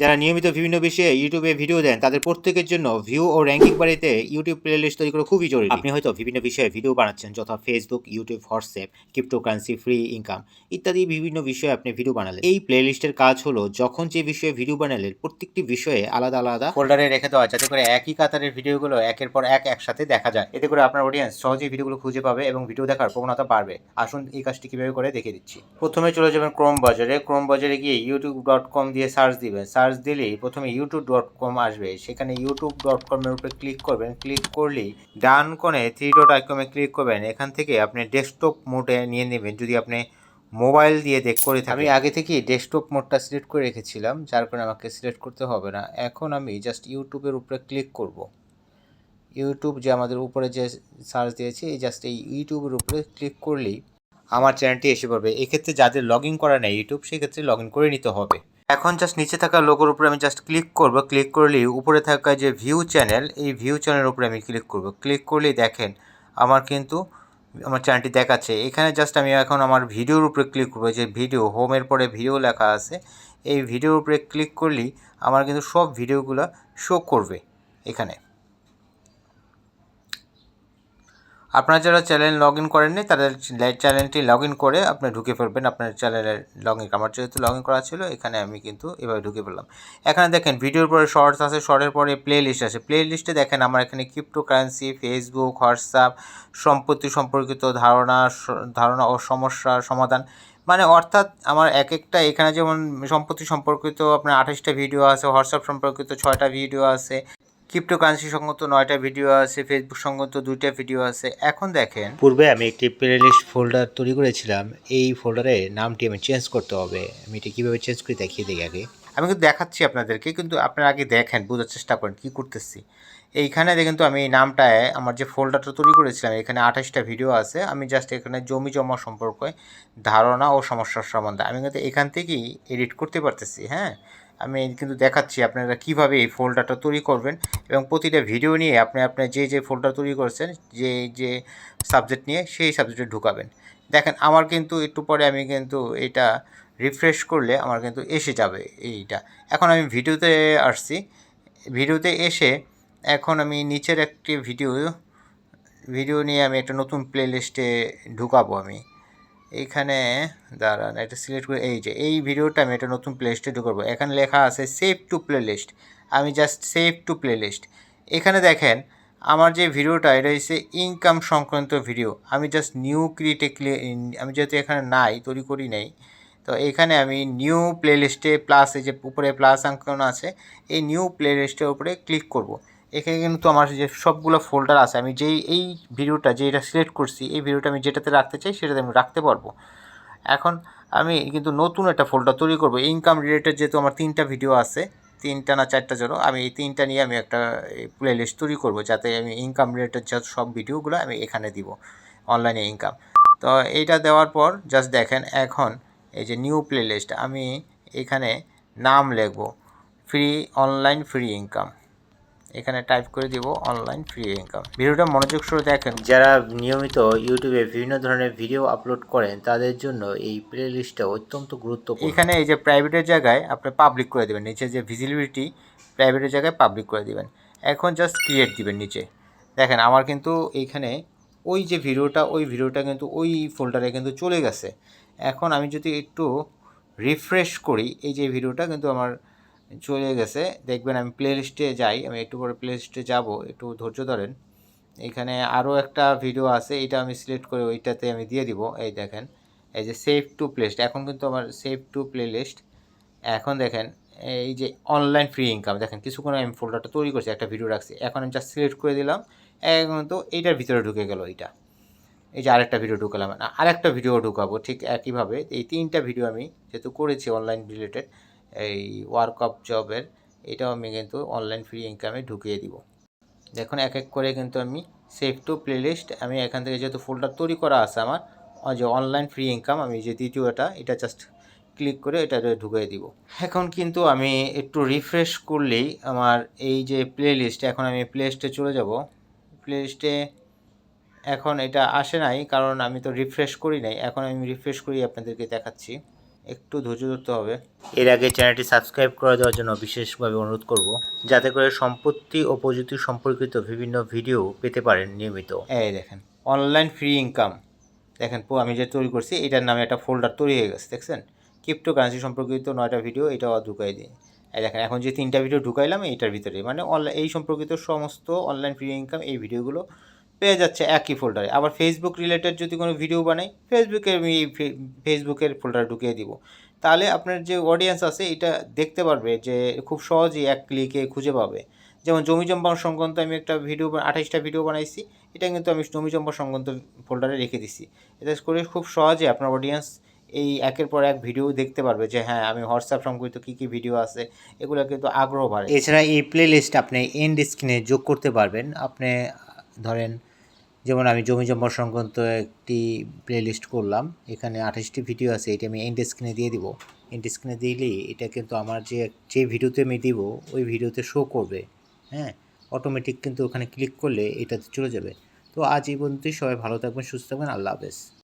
যারা নিয়মিত বিভিন্ন বিষয়ে ইউটিউবে ভিডিও দেন, তাদের প্রত্যেকের জন্য ভিউ ও র্যাঙ্কিং বাড়িতে ইউটিউব প্লেলিস্ট তৈরি করা খুবই জরুরি। আপনি হয়তো বিভিন্ন বিষয়ে ভিডিও বানাচ্ছেন, যথা Facebook YouTube WhatsApp cryptocurrency free income ইত্যাদি বিভিন্ন বিষয়ে আপনি ভিডিও বানালেন। এই প্লেলিস্টের কাজ হলো যখন যে বিষয়ে ভিডিও বানালেন, প্রত্যেকটি বিষয়ে আলাদা আলাদা ফোল্ডারে রেখে দেওয়া, যাতে করে একই কাতারের ভিডিওগুলো একের পর এক একসাথে দেখা যায়। এতে করে আপনার অডিয়েন্স সহজেই ভিডিওগুলো খুঁজে পাবে এবং ভিডিও দেখার প্রবণতা বাড়বে। আসুন এই কাজটি কীভাবে করে দেখিয়ে দিচ্ছি। প্রথমে চলে যাবেন ক্রোম বাজারে। ক্রোম বাজারে গিয়ে ইউটিউব ডট কম দিয়ে সার্চ দিবেন। সার্চ দিলেই প্রথমে ইউটিউব ডট কম আসবে। সেখানে ইউটিউব ডট কমের উপরে ক্লিক করবেন। ক্লিক করলেই ডান কোণে থ্রি ডট আইকমে ক্লিক করবেন। এখান থেকে আপনি ডেস্কটপ মোডে নিয়ে নেবেন। যদি আপনি মোবাইল দিয়ে দেখ, করে থাকেন আমি আগে থেকেই ডেস্কটপ মোডটা সিলেক্ট করে রেখেছিলাম, যার কারণে আমাকে সিলেক্ট করতে হবে না। এখন আমি জাস্ট ইউটিউবের উপরে ক্লিক করব। ইউটিউব যে আমাদের উপরে যে সার্চ দিয়েছি, এই জাস্ট এই ইউটিউবের উপরে ক্লিক করলেই আমার চ্যানেলটি এসে পড়বে। এক্ষেত্রে যাদের লগ ইন করা নেই ইউটিউব সেক্ষেত্রে লগ ইন করে নিতে হবে। এখন জাস্ট নিচে থাকা লোকের উপরে আমি জাস্ট ক্লিক করব। ক্লিক করলেই উপরে থাকা যে ভিউ চ্যানেল এই ভিউ চ্যানেলের উপরে আমি ক্লিক করব। ক্লিক করলেই দেখেন, আমার কিন্তু, আমার চ্যানেলটি দেখাচ্ছে। এখানে জাস্ট আমি এখন আমার ভিডিওর উপরে ক্লিক করব। যে ভিডিও হোমের পরে ভিডিও লেখা আছে। এই ভিডিওর উপরে ক্লিক করলেই আমার কিন্তু সব ভিডিওগুলো শো করবে এখানে। আপনারা যারা চ্যানেল লগ ইন করেননি, তাদের চ্যানেলটি লগ ইন করে আপনি ঢুকে ফেলবেন আপনার চ্যানেলের লগ ইন আমার যেহেতু লগ ইন করা ছিল, এখানে আমি কিন্তু এভাবে ঢুকে ফেললাম এখানে দেখেন, ভিডিওর পরে শর্টস আছে শর্টের পরে প্লে লিস্ট আছে। প্লে লিস্টে দেখেন, আমার এখানে ক্রিপ্টোকারেন্সি ফেসবুক হোয়াটসঅ্যাপ সম্পত্তি সম্পর্কিত ধারণা ধারণা ও সমস্যার সমাধান। মানে অর্থাৎ আমার এক একটা এখানে যেমন সম্পত্তি সম্পর্কিত আপনার আঠাশটা ভিডিও আছে হোয়াটসঅ্যাপ সম্পর্কিত ছয়টা ভিডিও আছে ক্রিপ্টোকারেন্সি সংগত নয়টা ভিডিও আছে ফেসবুক সংগত দুইটা ভিডিও আছে। এখন দেখেন পূর্বে আমি একটি প্লেলিস্ট ফোল্ডার তৈরি করেছিলাম। এই ফোল্ডারে নামটি আমি চেঞ্জ করতে হবে। আমি এটা কীভাবে চেঞ্জ করি দেখিয়ে দিই আগে। আমি কিন্তু দেখাচ্ছি আপনাদেরকে কিন্তু আপনারা আগে দেখেন বোঝার চেষ্টা করেন কী করতেছি। এইখানে দেখেন তো আমি এই নামটায় আমার যে ফোল্ডারটা তৈরি করেছিলাম এখানে আঠাশটা ভিডিও আছে। আমি জাস্ট এখানে জমি জমা সম্পর্কে ধারণা ও সমস্যার সম্বন্ধে আমি কিন্তু এখান থেকেই এডিট করতে পারতেছি হ্যাঁ? আমি কিন্তু দেখাচ্ছি আপনারা কীভাবে এই ফোল্ডারটা তৈরি করবেন এবং প্রতিটা ভিডিও নিয়ে আপনি আপনার যে যে ফোল্ডার তৈরি করছেন, যে যে সাবজেক্ট নিয়ে সেই সাবজেক্টে ঢুকাবেন। দেখেন, আমার কিন্তু একটু পরে আমি কিন্তু এটা রিফ্রেশ করলে আমার কিন্তু এসে যাবে এইটা। এখন আমি ভিডিওতে আসছি। ভিডিওতে এসে এখন আমি নিচের একটি ভিডিও ভিডিও নিয়ে আমি একটা নতুন প্লেলিস্টে ঢুকাবো আমি। এইখানে দাঁড়ান এটা সিলেক্ট করে, এই যে, এই ভিডিওটা আমি একটা নতুন প্লে প্লেলিস্টে ঢুকাবো এখানে লেখা আছে সেভ টু প্লেলিস্ট আমি জাস্ট সেভ টু প্লেলিস্ট এখানে দেখেন, আমার যে ভিডিওটা, এটা হচ্ছে ইনকাম সংক্রান্ত ভিডিও আমি জাস্ট নিউ ক্রিয়েটে আমি যেহেতু এখানে নাই, তৈরি করি নাই, তো এখানে আমি নিউ প্লেলিস্টে প্লাস এই যে উপরে প্লাস আঙ্কন আছে, এই নিউ প্লেলিস্টের উপরে ক্লিক করব। এখানে কিন্তু আমার যে সবগুলো ফোল্ডার আছে, আমি যেই, এই ভিডিওটা যেটা সিলেক্ট করছি, এই ভিডিওটা আমি যেটাতে রাখতে চাই সেটাতে আমি রাখতে পারব। এখন আমি কিন্তু নতুন একটা ফোল্ডার তৈরি করব। ইনকাম রিলেটেড যেহেতু আমার তিনটা ভিডিও আছে, তিনটা না চারটা জন্য আমি এই তিনটা নিয়ে আমি একটা প্লে লিস্ট তৈরি করব, যাতে আমি ইনকাম রিলেটেড যত সব ভিডিওগুলো আমি এখানে দিব অনলাইনে ইনকাম তো এইটা দেওয়ার পর জাস্ট দেখেন, এখন এই যে নিউ প্লে লিস্ট আমি এখানে নাম লিখব ফ্রি অনলাইন ফ্রি ইনকাম এখানে টাইপ করে দিব অনলাইন ফ্রি ইনকাম ভিডিওটা মনোযোগ সহ দেখেন। যারা নিয়মিত ইউটিউবে বিভিন্ন ধরনের ভিডিও আপলোড করেন তাদের জন্য এই প্লে লিস্টটা অত্যন্ত গুরুত্বপূর্ণ। এখানে এই যে প্রাইভেটের জায়গায় আপনি পাবলিক করে দেবেন নিচে যে ভিজিবিলিটি প্রাইভেটের জায়গায় পাবলিক করে দিবেন। এখন জাস্ট ক্রিয়েট দিবেন নিচে। দেখেন আমার কিন্তু এইখানে ওই যে ভিডিওটা ওই ভিডিওটা কিন্তু ওই ফোল্ডারে কিন্তু চলে গেছে। এখন আমি যদি একটু রিফ্রেশ করি এই যে ভিডিওটা কিন্তু আমার চলে গেছে। দেখবেন আমি প্লে লিস্টে যাই, আমি একটু পরে প্লে লিস্টে যাব, একটু ধৈর্য ধরেন। এখানে আরও একটা ভিডিও আছে, এটা আমি সিলেক্ট করে ওইটাতে আমি দিয়ে দিব। এই দেখেন, এই যে সেভ টু প্লেলিস্ট এখন কিন্তু আমার সেভ টু প্লেলিস্ট এখন দেখেন, এই যে অনলাইন ফ্রি ইনকাম দেখেন কিছুক্ষণ আমি ফোল্ডারটা তৈরি করছি, একটা ভিডিও রাখছি। এখন আমি জাস্ট সিলেক্ট করে দিলাম, এখন তো এইটার ভিতরে ঢুকে গেল এইটা। এই যে আরেকটা ভিডিও ঢুকালাম, আরেকটা ভিডিও ঢুকাবো ঠিক একইভাবে। এই তিনটা ভিডিও আমি যেহেতু করেছি অনলাইন রিলেটেড এই ওয়ার্ক অফ জবের এটাও আমি কিন্তু অনলাইন ফ্রি ইনকামে ঢুকিয়ে দিব। দেখুন এক এক করে কিন্তু আমি সেভ টু প্লেলিস্ট আমি এখান থেকে যেহেতু ফোল্ডার তৈরি করা আছে আমার যে অনলাইন ফ্রি ইনকাম আমি যে দ্বিতীয়টা, এটা জাস্ট ক্লিক করে এটা ঢুকিয়ে দিব। এখন কিন্তু আমি একটু রিফ্রেশ করলেই আমার এই যে প্লে এখন আমি প্লে লিস্টে চলে যাব। প্লে লিস্টে এখন এটা আসে নাই, কারণ আমি তো রিফ্রেশ করি নাই, এখন আমি রিফ্রেশ করি আপনাদেরকে দেখাচ্ছি। একটু ধৈর্য ধরতে হবে। এর আগে চ্যানেলটি সাবস্ক্রাইব করে দেওয়ার জন্য বিশেষভাবে অনুরোধ করব, যাতে করে সম্পত্তি ও প্রযুক্তি সম্পর্কিত বিভিন্ন ভিডিও পেতে পারেন নিয়মিত। এই দেখেন অনলাইন ফ্রি ইনকাম দেখেন আমি যে তৈরি করছি, এটার নামে একটা ফোল্ডার তৈরি হয়ে গেছে, দেখছেন? ক্রিপ্টো কারেন্সি সম্পর্কিত নয়টা ভিডিও এটাও ঢুকাই দিই দেখেন, এখন যে তিনটা ভিডিও ঢুকাইলাম এইটার ভিতরে মানে অনলাইন এই সম্পর্কিত সমস্ত অনলাইন ফ্রি ইনকাম এই ভিডিওগুলো পেয়ে যাচ্ছে একই ফোল্ডারে আবার ফেসবুক রিলেটেড যদি কোনো ভিডিও বানাই ফেসবুকে আমি ফেসবুকের ফোল্ডারে ঢুকিয়ে দিব। তাহলে আপনার যে অডিয়েন্স আছে, এটা দেখতে পারবে যে খুব সহজেই এক ক্লিকে খুঁজে পাবে। যেমন জমি জম্পা সংক্রান্ত আমি একটা ভিডিও আঠাইশটা ভিডিও বানাইছি, এটা কিন্তু আমি জমি জম্পা সংক্রান্ত ফোল্ডারে রেখে দিছি। এটা করে খুব সহজে আপনার অডিয়েন্স এই একের পর এক ভিডিও দেখতে পারবে যে হ্যাঁ আমি হোয়াটসঅ্যাপ সম্পর্কিত কী কী ভিডিও আছে, এগুলো কিন্তু আগ্রহ বাড়ে। এছাড়া এই প্লে লিস্ট আপনি এন্ড স্ক্রিনে যোগ করতে পারবেন। আপনি ধরেন, যেমন আমি জমি জম্বর সংক্রান্ত একটি প্লে লিস্ট করলাম, এখানে আঠাশটি ভিডিও আছে, এটা আমি এন্ড স্ক্রিনে দিয়ে দিব। এন্ড স্ক্রিনে দিলেই এটা কিন্তু আমার যে যে ভিডিওতে আমি দিব, ওই ভিডিওতে শো করবে। হ্যাঁ? অটোমেটিক কিন্তু ওখানে ক্লিক করলে এটাতে চলে যাবে। তো আজ এই পর্যন্তই, সবাই ভালো থাকবেন, সুস্থ থাকবেন, আল্লাহ হাফেজ।